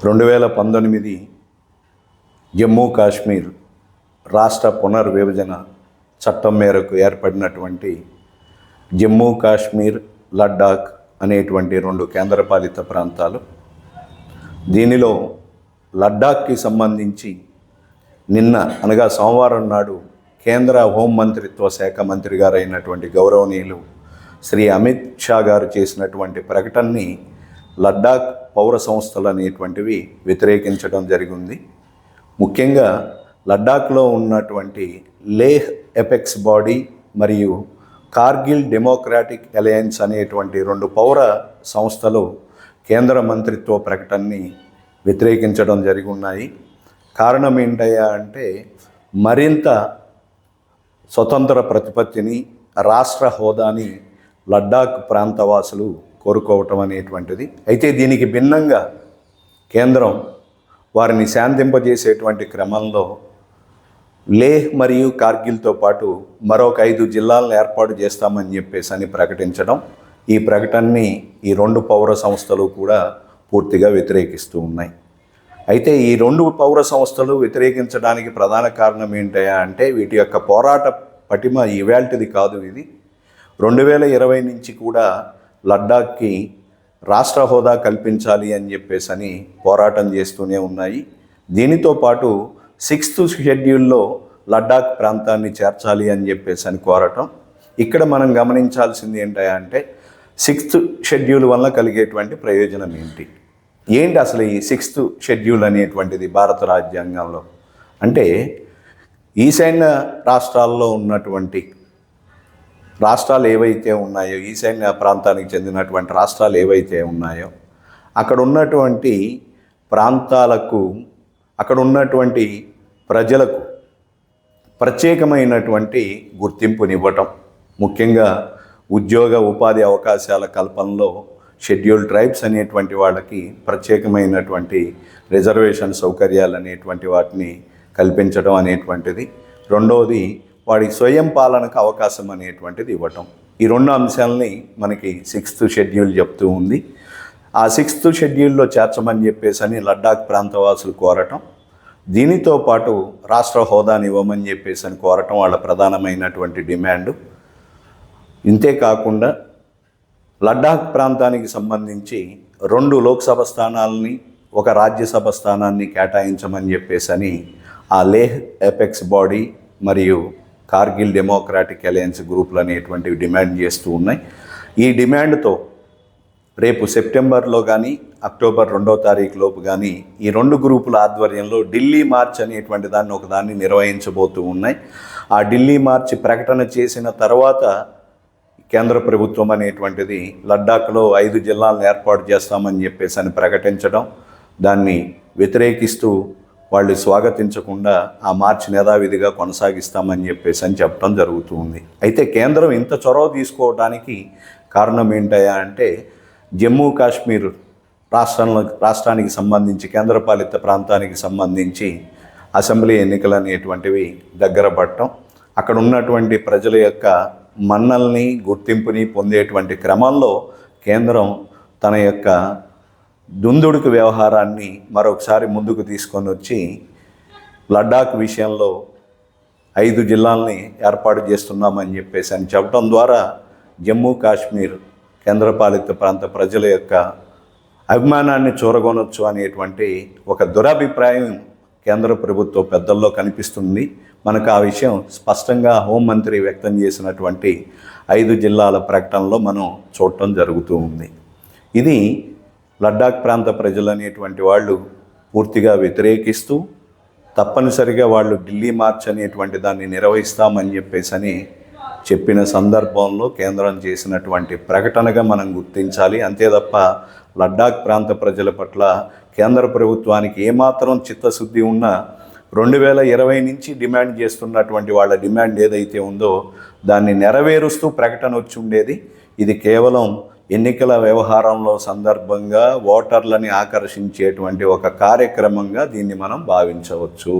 రెండు వేల పంతొమ్మిది జమ్మూ కాశ్మీర్ రాష్ట్ర పునర్విభజన చట్టం మేరకు ఏర్పడినటువంటి జమ్మూ కాశ్మీర్ లడ్డాఖ్ అనేటువంటి రెండు కేంద్రపాలిత ప్రాంతాలు. దీనిలో లడ్డాక్కి సంబంధించి నిన్న అనగా సోమవారం నాడు కేంద్ర హోంమంత్రిత్వ శాఖ మంత్రి గారైనటువంటి గౌరవనీయులు శ్రీ అమిత్ షా గారు చేసినటువంటి ప్రకటనని లడ్డాఖ్ పౌర సంస్థలు అనేటువంటివి వ్యతిరేకించడం జరిగింది. ముఖ్యంగా లడ్డాఖ్లో ఉన్నటువంటి లేహ్ ఎపెక్స్ బాడీ మరియు కార్గిల్ డెమోక్రాటిక్ అలయన్స్ అనేటువంటి రెండు పౌర సంస్థలు కేంద్ర మంత్రిత్వ ప్రకటనని వ్యతిరేకించడం జరిగి ఉన్నాయి కారణం ఏంటయ్యా అంటే మరింత స్వతంత్ర ప్రతిపత్తిని రాష్ట్ర హోదాని లడ్డాఖ్ ప్రాంతవాసులు కోరుకోవటం అనేటువంటిది. అయితే దీనికి భిన్నంగా కేంద్రం వారిని శాంతింపజేసేటువంటి క్రమంలో లేహ్ మరియు కార్గిల్తో పాటు మరొక ఐదు జిల్లాలను ఏర్పాటు చేస్తామని చెప్పేసి అని ప్రకటించడం ఈ ప్రకటనని ఈ రెండు పౌర సంస్థలు కూడా పూర్తిగా వ్యతిరేకిస్తూ ఉన్నాయి. అయితే ఈ రెండు పౌర సంస్థలు వ్యతిరేకించడానికి ప్రధాన కారణం ఏంటయా అంటే వీటి యొక్క పోరాట పటిమ ఇవాల్టిది కాదు ఇది. రెండు వేల ఇరవై నుంచి కూడా లడ్డాఖ్కి రాష్ట్ర హోదా కల్పించాలి అని చెప్పేసి అని పోరాటం చేస్తూనే ఉన్నాయి. దీనితో పాటు సిక్స్త్ షెడ్యూల్లో లడ్డాఖ్ ప్రాంతాన్ని చేర్చాలి అని చెప్పేసి అని కోరటం. ఇక్కడ మనం గమనించాల్సింది ఏంటయ్యా అంటే సిక్స్త్ షెడ్యూల్ వల్ల కలిగేటువంటి ప్రయోజనం ఏంటి? ఏంటి అసలు ఈ సిక్స్త్ షెడ్యూల్ అనేటువంటిది భారత రాజ్యాంగంలో? అంటే ఈశాన్య రాష్ట్రాల్లో ఉన్నటువంటి రాష్ట్రాలు ఏవైతే ఉన్నాయో ఈశాన్య ప్రాంతానికి చెందినటువంటి రాష్ట్రాలు ఏవైతే ఉన్నాయో అక్కడ ఉన్నటువంటి ప్రాంతాలకు అక్కడ ఉన్నటువంటి ప్రజలకు ప్రత్యేకమైనటువంటి గుర్తింపునివ్వటం. ముఖ్యంగా ఉద్యోగ ఉపాధి అవకాశాల కల్పనలో షెడ్యూల్ ట్రైబ్స్ అనేటువంటి వాళ్ళకి ప్రత్యేకమైనటువంటి రిజర్వేషన్ సౌకర్యాలు అనేటువంటి వాటిని కల్పించడం అనేటువంటిది. రెండవది వాడి స్వయం పాలనకు అవకాశం అనేటువంటిది ఇవ్వటం. ఈ రెండు అంశాలని మనకి సిక్స్త్ షెడ్యూల్ చెప్తూ ఉంది. ఆ సిక్స్త్ షెడ్యూల్లో చేర్చమని చెప్పేసి అని లడ్డాఖ్ ప్రాంతవాసులు కోరటం. దీనితో పాటు రాష్ట్ర హోదాని ఇవ్వమని చెప్పేసి అని కోరటం వాళ్ళ ప్రధానమైనటువంటి డిమాండ్. ఇంతే కాకుండా లడ్డాఖ్ ప్రాంతానికి సంబంధించి రెండు లోక్సభ స్థానాలని ఒక రాజ్యసభ స్థానాన్ని కేటాయించమని చెప్పేసి అని ఆ లేహ్ ఎపెక్స్ బాడీ మరియు కార్గిల్ డెమోక్రాటిక్ అలయన్స్ గ్రూపులు అనేటువంటివి డిమాండ్ చేస్తూ ఉన్నాయి. ఈ డిమాండ్తో రేపు సెప్టెంబర్లో కానీ అక్టోబర్ రెండో తారీఖు లోపు కానీ ఈ రెండు గ్రూపుల ఆధ్వర్యంలో ఢిల్లీ మార్చ్ అనేటువంటి దాన్ని ఒకదాన్ని నిర్వహించబోతూ ఉన్నాయి. ఆ ఢిల్లీ మార్చ్ ప్రకటన చేసిన తర్వాత కేంద్ర ప్రభుత్వం అనేటువంటిది లడ్డాఖ్లో ఐదు జిల్లాలను ఏర్పాటు చేస్తామని చెప్పేసి అని ప్రకటించడం దాన్ని వ్యతిరేకిస్తూ వాళ్ళు స్వాగతించకుండా ఆ మార్చి యథావిధిగా కొనసాగిస్తామని చెప్పేసి అని చెప్పడం జరుగుతూ ఉంది. అయితే కేంద్రం ఇంత చొరవ తీసుకోవడానికి కారణం ఏంటయ్యా అంటే జమ్మూ కాశ్మీర్ రాష్ట్రంలో రాష్ట్రానికి సంబంధించి కేంద్రపాలిత ప్రాంతానికి సంబంధించి అసెంబ్లీ ఎన్నికలు అనేటువంటివి దగ్గర పడటం అక్కడ ఉన్నటువంటి ప్రజల యొక్క మన్నల్ని గుర్తింపుని పొందేటువంటి క్రమంలో కేంద్రం తన యొక్క దుందుడుకు వ్యవహారాన్ని మరొకసారి ముందుకు తీసుకొని వచ్చి లడ్డాఖ్ విషయంలో ఐదు జిల్లాల్ని ఏర్పాటు చేస్తున్నామని చెప్పేసి అని చెప్పడం ద్వారా జమ్మూ కాశ్మీర్ కేంద్రపాలిత ప్రాంత ప్రజల యొక్క అభిమానాన్ని చూరగొనొచ్చు అనేటువంటి ఒక దురభిప్రాయం కేంద్ర ప్రభుత్వ పెద్దల్లో కనిపిస్తుంది. మనకు ఆ విషయం స్పష్టంగా హోంమంత్రి వ్యక్తం చేసినటువంటి ఐదు జిల్లాల ప్రకటనలో మనం చూడటం జరుగుతూ ఉంది. ఇది లడ్డాఖ్ ప్రాంత ప్రజలు అనేటువంటి వాళ్ళు పూర్తిగా వ్యతిరేకిస్తూ తప్పనిసరిగా వాళ్ళు ఢిల్లీ మార్చ్ అనేటువంటి దాన్ని నిర్వహిస్తామని చెప్పేసి అని చెప్పిన సందర్భంలో కేంద్రం చేసినటువంటి ప్రకటనగా మనం గుర్తించాలి. అంతే తప్ప లడ్డాఖ్ ప్రాంత ప్రజల పట్ల కేంద్ర ప్రభుత్వానికి ఏమాత్రం చిత్తశుద్ధి ఉన్నా రెండు వేల ఇరవై నుంచి డిమాండ్ చేస్తున్నటువంటి వాళ్ళ డిమాండ్ ఏదైతే ఉందో దాన్ని నెరవేరుస్తూ ప్రకటన వచ్చి ఉండేది. ఇది కేవలం ఎన్నికల వ్యవహారంలో సందర్భంగా ఓటర్లని ఆకర్షించేటువంటి ఒక కార్యక్రమంగా దీన్ని మనం భావించవచ్చు.